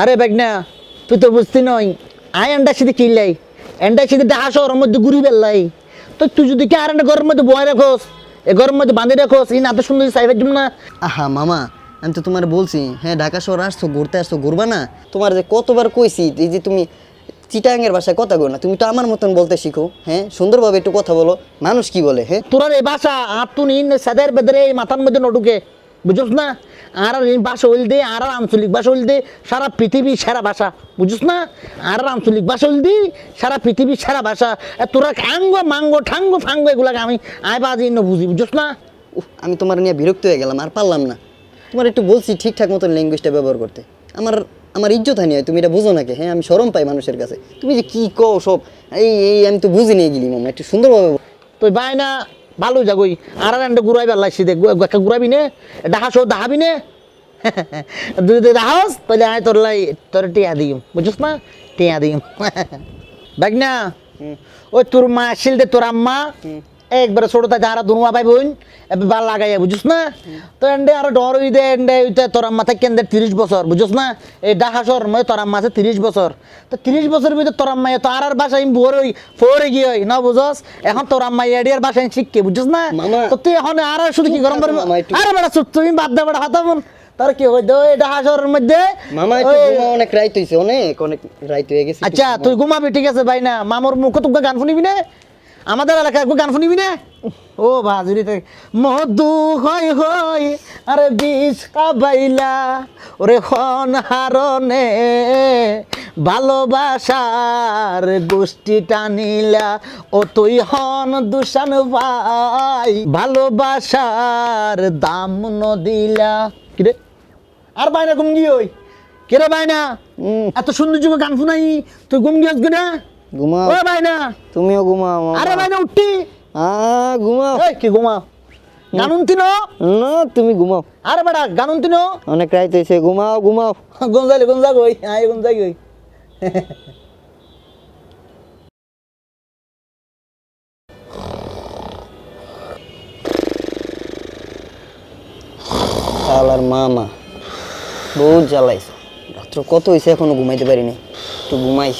আরে বেগনা তুই তো বুঝতি নই। আই এন্ডা সিধে কিনলাই এন্ডা সিধে ডাহা শহরের মধ্যে ঘুরি বেললাই তো তুই যদি কি আর একটা ঘরের মধ্যে বয় রাখোস এ ঘরের মধ্যে বাঁধে রাখোস এই না তো সুন্দর সাইবার জন্য। না আহা মামা আমি তো তোমার বলছি হ্যাঁ ঢাকা শহর আসছো ঘুরতে আসছো ঘুরবা না? তোমার যে কতবার কইছি এই যে তুমি চিটাঙ্গের ভাষায় কথা কো না তুমি তো আমার মতন বলতে শিখো হ্যাঁ? সুন্দরভাবে একটু কথা বলো মানুষ কি বলে হ্যাঁ? তোরা এই ভাষা আর তুই নিন সাদের বেদরে এই মাথার মধ্যে নটুকে বুঝছ না? আর ভাষা হইল দে আর আঞ্চলিক ভাষা হইল দে সারা পৃথিবী সেরা ভাষা বুঝছ না? আর আঞ্চলিক ভাষা হইল দি সারা পৃথিবীর সেরা ভাষা। তোরা খাঙ্গ মাঙ্গ ঠাঙ্গ ফাঙ্গ এগুলাকে আমি আয় বাজি ন বুঝি বুঝছ না? আমি তোমার নিয়ে বিরক্ত হয়ে গেলাম আর পারলাম না। তোমার একটু বলছি ঠিকঠাক মতন ল্যাঙ্গুয়েজটা ব্যবহার করতে। আমার আমার ইজ্জত হানি হয় তুমি এটা বুঝো নাকি? হ্যাঁ আমি সরম পাই মানুষের কাছে। তুমি যে কী কও সব এই এই আমি তো বুঝি নিয়ে গেলি মামা একটু সুন্দরভাবে। তুই বাই না ভালো যাগই আর আর এন্ড ঘুরাই বেলাইছি দে একটা ঘুরাবি নে? ডাহাস দাহাবি নে? যদি দাহাস তাহলে আয় তোর লাই তোর টিয়া দিম। বুঝছিস না? টিয়া দিম। দেখ না ওই তোর মা আসিল দে তোর আম্মা। একবারে ছোট থাকে আর দুনুয়া ভাই বোন এবার ভালো লাগাই বুঝছ না? তো এন্ডে আর ডর হই দে এন্ডে ওইটা তোর থেকে কেন্দ্রে তিরিশ বছর বুঝছ না? এই ডাহাসর মানে তোর আম্মা আছে তিরিশ বছর। তো তিরিশ বছরের ভিতরে তোর আম্মা তো আর আর বাসা আমি ভোর হই ফোরে গিয়ে হই না বুঝস এখন তোর আম্মা এডিয়ার বাসায় শিখকে বুঝছ না? তো তুই এখন আর আর শুধু কি গরম করবি আরে বেটা চুপ তুমি বাদ দে বেটা হাতা মন তোর কি হই দে ওই ডাহাসরের মধ্যে? মামা অনেক রাইত হয়েছে অনেক অনেক রাইত হয়ে গেছে আচ্ছা তুই ঘুমাবি ঠিক আছে ভাই না। মামুর মুখ তোকে গান শুনিবি না? আমাদের এলাকায় একটু গান শুনিবি না? ও বাজুরি থেকে মধু হয় হয় আরে বিষ কাবাইলা ওরে হন হারনে ভালোবাসার গোষ্ঠী টানিলা ও তুই হন দুষান ভাই ভালোবাসার দাম নদিলা। কিরে আর বাইনা ঘুম গিয়ে ওই। কেরে বাইনা। এত সুন্দর যুগ গান শুনাই তুই ঘুম গিয়ে আসবি না? ঘুমাও। ও বাইনা তুমিও ঘুমাও। আরে বাইনা উঠতি আ ঘুমাও। এই কি ঘুমাও? গানুন তিনো না? তুমি ঘুমাও। আরে বেটা গানুন তিনো অনেক রাইত হয়েছে ঘুমাও ঘুমাও। গঞ্জালি গঞ্জা গই আয় গঞ্জা গই শালার মামা। বহুত জ্বালাইছে। রাত্র কত হয়েছে এখনও ঘুমাইতে পারিনি। একটু ঘুমাই।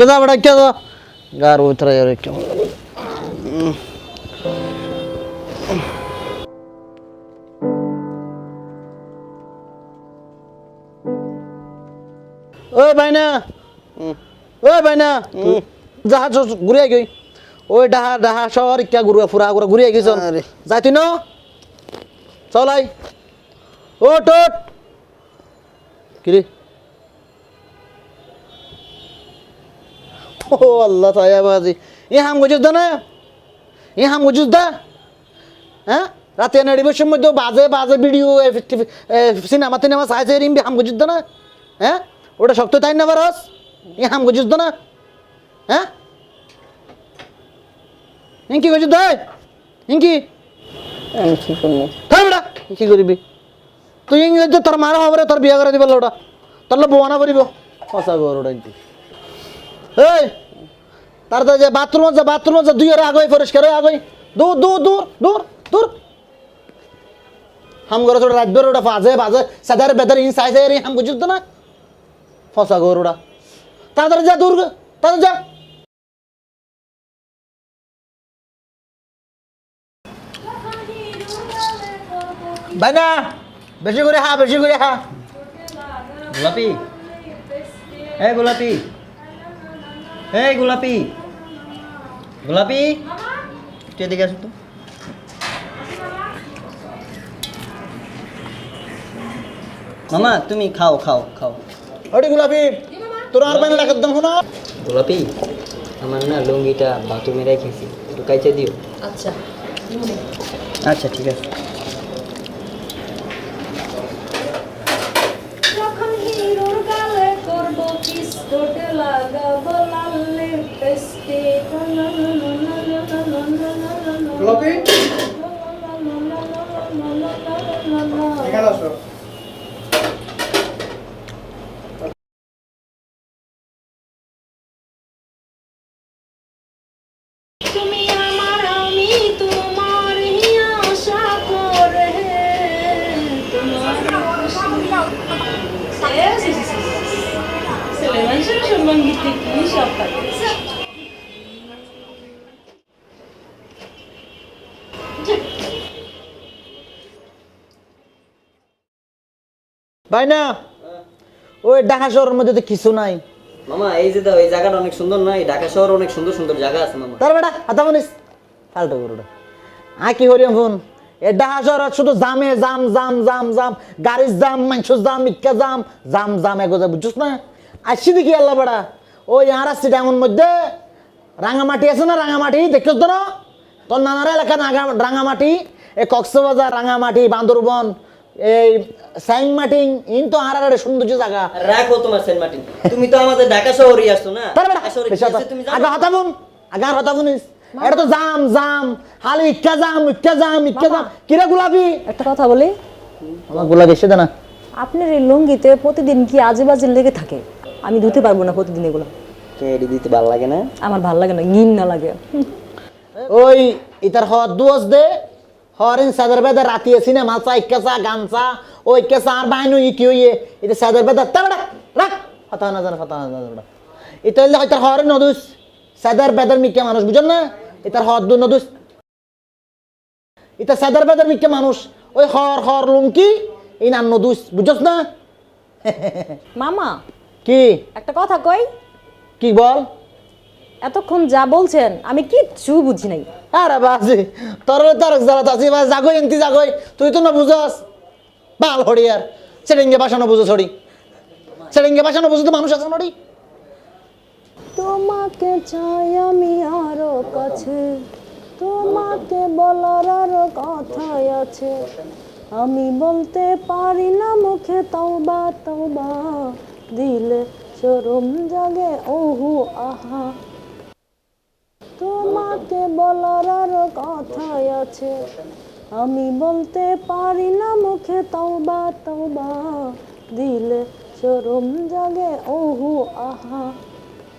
Queda, bro, queda. Garu, traer aquí. भाइना ओए भाइना जहाज घुरिया गई ओए डाहा डाहा सर क्या गुरुआ फुरा गुरुआ घुरिया गई सर चल आई ओ टोट किरे কিরে ও আল্লাহ তায়া বাজি এ হাম গজুস দা না এ হাম গজুস দা হ্যাঁ রাতে নেডিবেশন মধ্যে বাজে বাজে ভিডিও সিনেমা টিনেমা চাইছে রিম হাম গজুস দা না হ্যাঁ ওটা শক্ত তাই না বারস এ হাম গজুস দা না হ্যাঁ ইনকি গজুস দা ইনকি আমি কি করব থাম বেটা কি করবি তুই ইংরেজ তোর মারা হবে তোর বিয়া করে দিব ওটা তোর লোক বোয়ানা করিব ফসা গরুটা ইন্তি এই তাড়াতাড়ি যে বাথরুম আছে বাথরুম আছে, দুই আর আগে পরিষ্কার হয়ে আগে দূর দূর দূর দূর দূর। হাম করে ছোট রাত বের ওটা বাজে বাজে। সাদার বেদার ইন সাইজ এর হাম বুঝিস তো না? ফসা গরুটা তাড়াতাড়ি যা, দূর, তাড়াতাড়ি যা। ভাই না বেশি করে হা, বেশি করে হা। গোলাপি। এই, গোলাপি। এই গোলাপি। গোলাপি? একটু এদিকে আসো তো। মামা তুমি খাও খাও খাও। ওটি গুলাপি তোর আর বাইনা রাখার দাম শোনা গোলাপি আমার না লুঙ্গিটা বাথরুমে রেখেছি একটু কাইচে দিও। আচ্ছা আচ্ছা ঠিক আছে। গোলাপি এখানে আসো ভাই না ওই ঢাকা শহরের মধ্যে তো কিছু নাই। মামা এই যে দাও এই জায়গাটা অনেক সুন্দর না? এই ঢাকা শহরে অনেক সুন্দর সুন্দর জায়গা আছে মামা। তার বেটা হাতা মানিস ফালতু গরুটা। আয় কি করি ফোন এ ঢাকা শহর শুধু জামে জাম জাম জাম জাম গাড়ির জাম মানুষের জাম ইটকা জাম জাম জাম এগোজা বুঝছিস না? আসছি দেখি আল্লাহ বেড়া ওই আর আসছি এমন মধ্যে রাঙামাটি আছে না? রাঙামাটি দেখিস তো না? তোর নানার এলাকা রাঙা- রাঙামাটি এই কক্সবাজার রাঙামাটি বান্দরবন এই সাইংমাটিং ইন তো আর আর সৌন্দর্য জায়গা। রাখো তোমার সেন্ট মার্টিন তুমি তো আমাদের ঢাকা শহরই আসছো না? তার ঢাকা শহরে কি আছে তুমি আগে হতাবুন আগে আর হতাবুনিস এটা তো জাম জাম। হালি ইক্কা জাম ইক্কা জাম ইক্কা জাম। কিরে গোলাপি? একটা কথা বলি। আমার গোলাপি এসে না। আপনার এই লুঙ্গিতে প্রতিদিন কি আজে বাজে লেগে থাকে? আমি ধুতে পারব না প্রতিদিন এগুলো। কেডি দিতে ভালো লাগে না? আমার ভালো লাগে না ঘিন না লাগে। ওই ইতার হওয়ার দুয়াস দে। হরিন সাদের বেদা রাতি সিনেমা চা ইক্কাসা গানসা ও ইক্কাসা আর বাইনু ই কি হইয়ে এটা সাদের বেদা তা বেটা রাখ হতা না জানা হতা না জানা এটা হইলে হয়তো হরিন নদুস। সাদের বেদার মিক্কা মানুষ বুঝেন না? এটার হওয়ার দু নদুস। এটা সাদের বেদার মিক্কা মানুষ ওই হর হর লুঙ্কি এই নাম নদুস বুঝছস না? মামা কি? একটা কথা কই? কি বল? এতক্ষণ যা বলছেন আমি কিচ্ছু বুঝি নাই। আরে বাসি তোর তার জ্বালা তাসি বাস জাগই এনতি জাগই তুই তো না বুঝাস? বাল হড়ি আর সেটিংকে বাসানো বুঝো ছড়ি সেটিংকে বাসানো বুঝো তো মানুষ আছে নড়ি তোমাকে চাই আমি আরও কাছে তোমাকে বলার আরও কথাই আছে। আমি বলতে পারি না মুখে তওবা তওবা দিলে চরম জাগে ওহু আহা। তোমাকে বলার আরও কথাই আছে। আমি বলতে পারি না মুখে তওবা তওবা দিলে শরম জাগে, ওহু, আহা।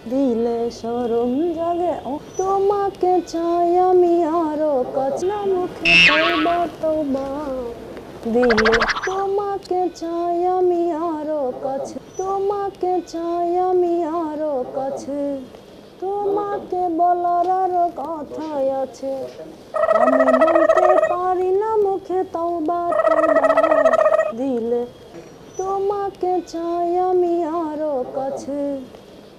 দিলে শরম জাগে, ও তোমাকে চাই আমি আরও কাছে না মুখে তওবা তওবা দিলে তোমাকে চাই আমি আরও কাছে তোমাকে চাই আমি আরও কাছে তোমাকে বলার আরও কথাই আছে। আমি বলতে পারি না, মুখে তওবা দিলে। তোমাকে চাই আমি আরও কাছে।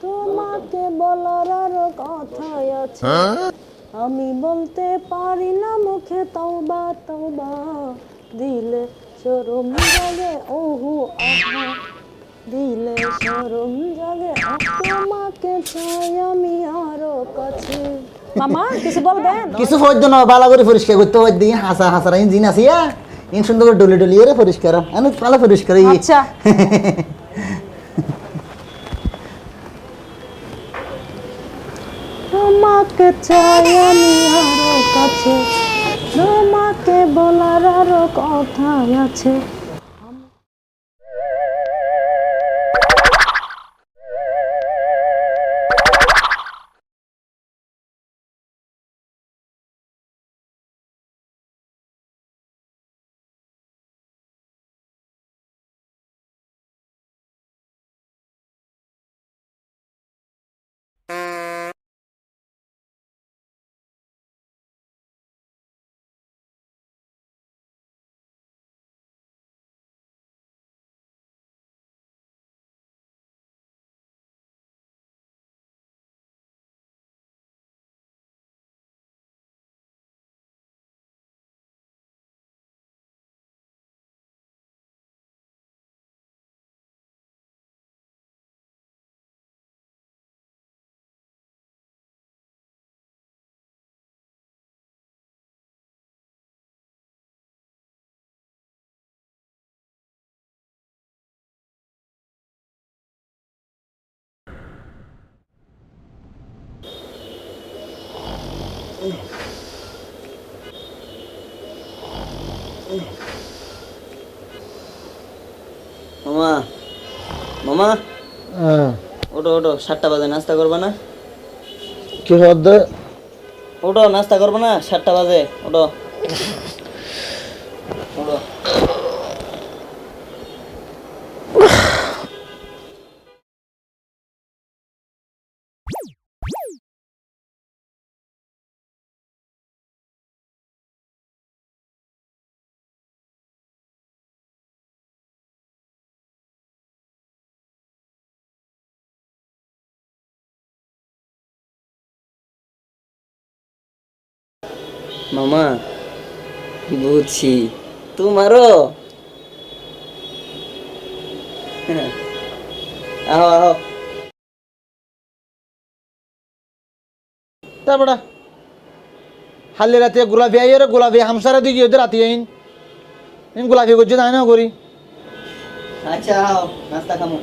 তোমাকে বলার আরও কথাই আছে। আমি বলতে পারি না, মুখে তওবা তওবা দিলে। শরম জাগে ওহু, আহা। দিলে শরম জাগে তোমাকে চাই আমি আরও কাছে। মামা কিছু বলবেন? কিছু হইতো না বালা করে পরিষ্কার করতে হয় দিন হাসা হাসারা ইঞ্জিন আসিয়া ইন সুন্দর করে ডলি ডলি এরে পরিষ্কার। আমি ভালো পরিষ্কার আচ্ছা। তোমাকে চাই আমি আরও কাছে তোমাকে বলার আরও কথা আছে। মামা মামা। হ্যাঁ। ওটো ওটো সাতটা বাজে নাস্তা করবা না? কি ওটো নাস্তা করব না? সাতটা বাজে ওটো মামা বুঝছি। তোমারও? হ্যাঁ। আহো আহো। তারপরে হালে রাতে গোলাপি আই রে গোলাপি হামসারা দিকে ওদের রাতে আইন। গোলাপি করছে তাই না করি। আচ্ছা নাস্তা খামো।